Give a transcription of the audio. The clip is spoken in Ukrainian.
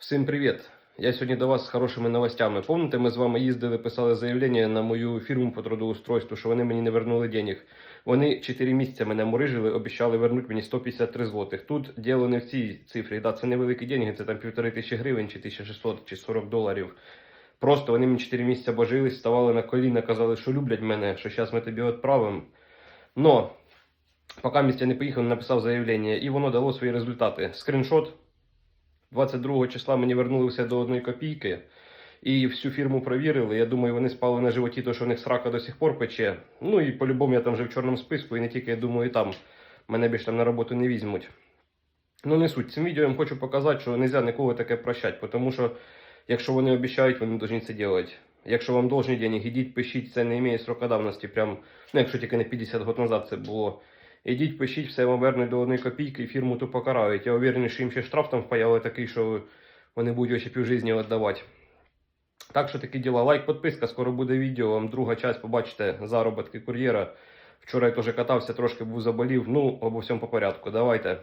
Всім привіт! Я сьогодні до вас з хорошими новостями. Помните, ми з вами їздили, писали заявлення на мою фірму по трудоустройству, що вони мені не вернули денег. Вони 4 місяці мене мурижили, обіцяли вернути мені 153 злотих. Тут діло не в цій цифрі, да, це невеликі деньги, це там півтори тисячі гривень, чи 1600, чи 40 доларів. Просто вони мені 4 місяці божились, ставали на коліна, казали, що люблять мене, що зараз ми тобі відправимо. Но, поки місця не поїхав, написав заявлення, і воно дало свої результати. Скріншот. 22 числа мені вернулися до одної копійки. І всю фірму провірили. Я думаю, вони спали на животі, то що в них срака до сих пор пече. Ну і по-любому я там вже в чорному списку, і не тільки я думаю, там мене більше там на роботу не візьмуть. Ну не суть. Цим відео я вам хочу показати, що не можна нікого таке прощати, тому що якщо вони обіцяють, вони повинні це робити. Якщо вам должні денег, ідіть, пишіть, це не має срока давності. Прям, ну якщо тільки не 50 років назад це було. Ідіть, пишіть, все вам верне до одної копійки і фірму ту покарають. Я уверений, що їм ще штраф там впаяли такий, що вони будуть його ще півжизні віддавати. Так що такі діла. Лайк, підписка, скоро буде відео. Вам друга часть побачите заробітки кур'єра. Вчора я теж катався, трошки був заболів. Ну, обо всьому по порядку. Давайте.